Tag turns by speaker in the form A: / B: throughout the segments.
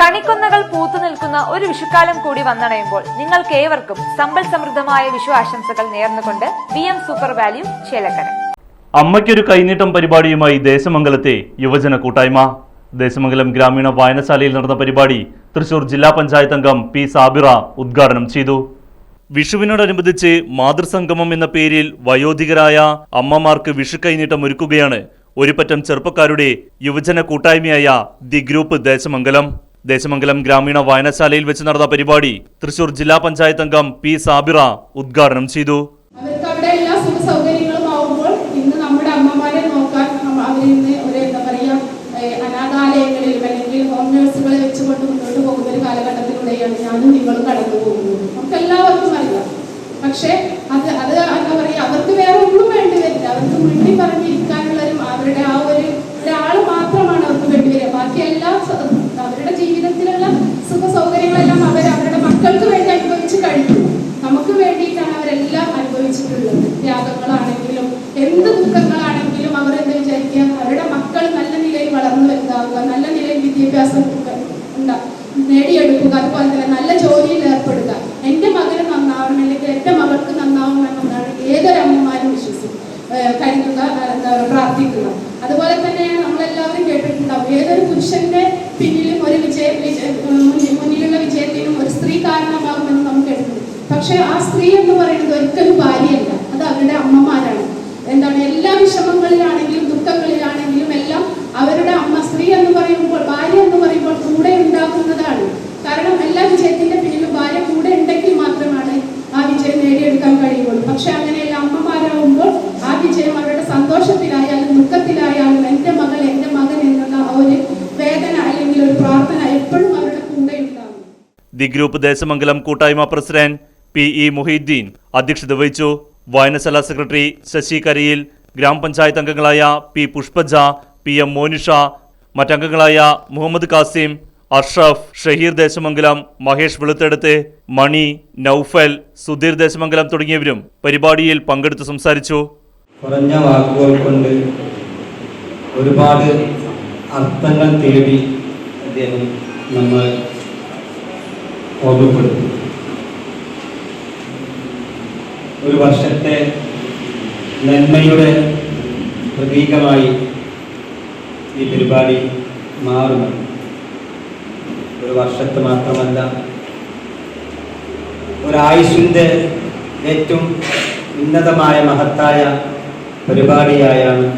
A: കണിക്കൊന്നകൾ പൂത്തു നിൽക്കുന്ന ഒരു വിഷുക്കാലം കൂടി വന്നണയുമ്പോൾ നിങ്ങൾക്ക് ഏവർക്കും സമ്പൽ സമൃദ്ധമായ വിഷു ആശംസകൾ നേർന്നുകൊണ്ട് V M super value Chelakkara.
B: അമ്മയ്ക്കൊരു കൈനീട്ടം പരിപാടിയുമായി ദേശമംഗലത്തെ യുവജന കൂട്ടായ്മ. ദേശമംഗലം ഗ്രാമീണ വായനശാലയിൽ നടന്ന പരിപാടി തൃശൂർ ജില്ലാ പഞ്ചായത്ത് അംഗം പി സാബിറ ഉദ്ഘാടനം ചെയ്തു. വിഷുവിനോടനുബന്ധിച്ച് മാതൃസംഗമം എന്ന പേരിൽ വയോധികരായ അമ്മമാർക്ക് വിഷു കൈനീട്ടം ഒരുക്കുകയാണ് ഒരുപറ്റം ചെറുപ്പക്കാരുടെ യുവജന കൂട്ടായ്മയായ ദി ഗ്രൂപ്പ് ദേശമംഗലം. ദേശമംഗലം ഗ്രാമീണ വായനശാലയിൽ വെച്ച് നടന്ന പരിപാടി തൃശൂർ ജില്ലാ പഞ്ചായത്ത് അംഗം പി സാബിറ ഉദ്ഘാടനം ചെയ്തു.
C: അല്ലെങ്കിൽ ഹോം ഒരു കാലഘട്ടത്തിലൂടെയാണ് എല്ലാവർക്കും അറിയാം. പക്ഷേ അത് അത് എന്താ പറയുക അവർക്ക് വേറെ ഒന്നും വേണ്ടി വരില്ല അവർക്ക് മുന്നിൽ പറഞ്ഞിരിക്കാനുള്ള അവരുടെ ആ ഒരു ഒരാൾ മാത്രമാണ് അവർക്ക് വേണ്ടി വരിക. ബാക്കി എല്ലാ സ- അവരുടെ ജീവിതത്തിലുള്ള സുഖ സൗകര്യങ്ങളെല്ലാം അവർ അവരുടെ മക്കൾക്ക് വേണ്ടി അനുഭവിച്ചു കഴിഞ്ഞു. നമുക്ക് വേണ്ടിയിട്ടാണ് അവരെല്ലാം അനുഭവിച്ചിട്ടുള്ളത്. ത്യാഗങ്ങളാണെങ്കിലും എന്ത് ദുഃഖങ്ങളാണെങ്കിലും അവർ എന്ത് വിചാരിക്കുക? അവരുടെ മക്കൾ നല്ല നിലയിൽ വളർന്നു വലുതാവുക നല്ല നിലയിൽ വിദ്യാഭ്യാസം നേടിയെടുക്കുക അതുപോലെ തന്നെ നല്ല ജോലിയിൽ ഏർപ്പെടുക. എന്റെ മകന് നന്നാവണം അല്ലെങ്കിൽ എന്റെ മകൾക്ക് നന്നാവണം എന്നാണ് ഏതൊരമ്മമാരും വിശ്വസിക്കും കരുതുക എന്താ പ്രാർത്ഥിക്കുക അതുപോലെ തന്നെ നമ്മളെല്ലാവരും കേട്ടിട്ടുണ്ടാവും ഏതൊരു പുരുഷന്റെ പിന്നിലും ഒരു വിജയ മുന്നിലുള്ള വിജയത്തിനും ഒരു സ്ത്രീ കാരണമാകുമെന്ന് നമുക്ക് എടുക്കുന്നു പക്ഷെ ആ സ്ത്രീ എന്ന് പറയുന്നത് ഒരിക്കലും ഭാര്യയല്ല. അത് അവരുടെ അമ്മമാരാണ്. എന്താണ്? എല്ലാ വിഷമങ്ങളിലാണെങ്കിലും ദുഃഖങ്ങളിലാണെങ്കിലും എല്ലാം അവരുടെ അമ്മ സ്ത്രീ എന്ന് പറയുമ്പോൾ ഭാര്യ എന്ന് പറയുമ്പോൾ കൂടെ ഉണ്ടാക്കുന്നതാണ് കാരണം എല്ലാ വിജയത്തിന്റെ പിന്നിലും ഭാര്യ കൂടെ ഉണ്ടെങ്കിൽ മാത്രമാണ് ആ വിജയം നേടിയെടുക്കാൻ കഴിയുള്ളൂ പക്ഷെ അങ്ങനെയല്ല അമ്മമാരാകുമ്പോൾ ആ വിജയം അവരുടെ സന്തോഷത്തിലായാലും ദുഃഖത്തിലായാലും എന്റെ മകൾ എന്റെ മകൻ എന്നുള്ള ആ ഒരു വേദന അല്ലെങ്കിൽ ഒരു പ്രാർത്ഥന എപ്പോഴും അവരുടെ കൂടെ ഉണ്ടാകും
B: ദി ഗ്രൂപ്പ് ദേശമംഗലം കൂട്ടായ്മ പ്രസിഡന്റ് പി ഇ മുഹീദ്ദീൻ അധ്യക്ഷത വഹിച്ചു. വായനശാല സെക്രട്ടറി ശശി കരയിൽ ഗ്രാമപഞ്ചായത്ത് അംഗങ്ങളായ P Pushpaja P M Monisha മറ്റംഗങ്ങളായ Muhammad Kasim Ashraf Shaheer Desamangalam Mahesh Veluthedath Mani Noufal Sudheer Desamangalam തുടങ്ങിയവരും പരിപാടിയിൽ പങ്കെടുത്ത് സംസാരിച്ചു.
D: കുറഞ്ഞ വാക്കുകൾ കൊണ്ട് ഒരുപാട് അർത്ഥങ്ങൾ തേടി അദ്ദേഹം നമ്മൾ ഓർമ്മപ്പെടുത്തി. ഒരു വർഷത്തെ നന്മയുടെ പ്രതീകമായി ഈ പരിപാടി മാറുന്നു. ഒരു വർഷത്തെ മാത്രമല്ല ഒരായുഷിന്റെ ഏറ്റവും ഉന്നതമായ മഹത്തായ പരിപാടിയായാണ്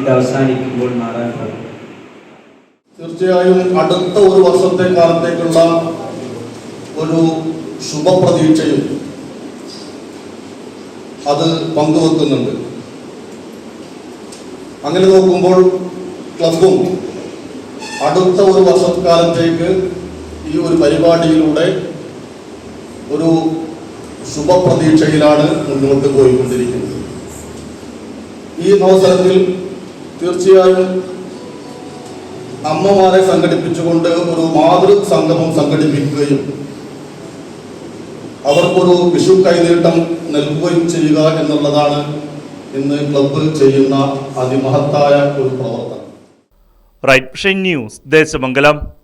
D: ഇത് അവസാനിക്കുമ്പോൾ മാറാൻ പോകുന്നത്.
E: തീർച്ചയായും അടുത്ത ഒരു വർഷത്തെ കാലത്തേക്കുള്ള ഒരു ശുഭപ്രതീക്ഷയും അത് പങ്കുവെക്കുന്നുണ്ട്. അങ്ങനെ നോക്കുമ്പോൾ ക്ലബും അടുത്ത ഒരു വർഷക്കാലത്തേക്ക് ഈ ഒരു പരിപാടിയിലൂടെ ഒരു ശുഭപ്രതീക്ഷയിലാണ് മുന്നോട്ട് പോയിക്കൊണ്ടിരിക്കുന്നത്. ഈ അവസരത്തിൽ തീർച്ചയായും അമ്മമാരെ സംഘടിപ്പിച്ചുകൊണ്ട് ഒരു മാതൃ സംഗമം സംഘടിപ്പിക്കുകയും അവർക്കൊരു വിഷു കൈനീട്ടം നൽകുകയും ചെയ്യുക എന്നുള്ളതാണ് ഇന്ന് ക്ലബ്ബ് ചെയ്യുന്ന അതിമഹത്തായ ഒരു പ്രവർത്തനം.
B: Right news Desamangalam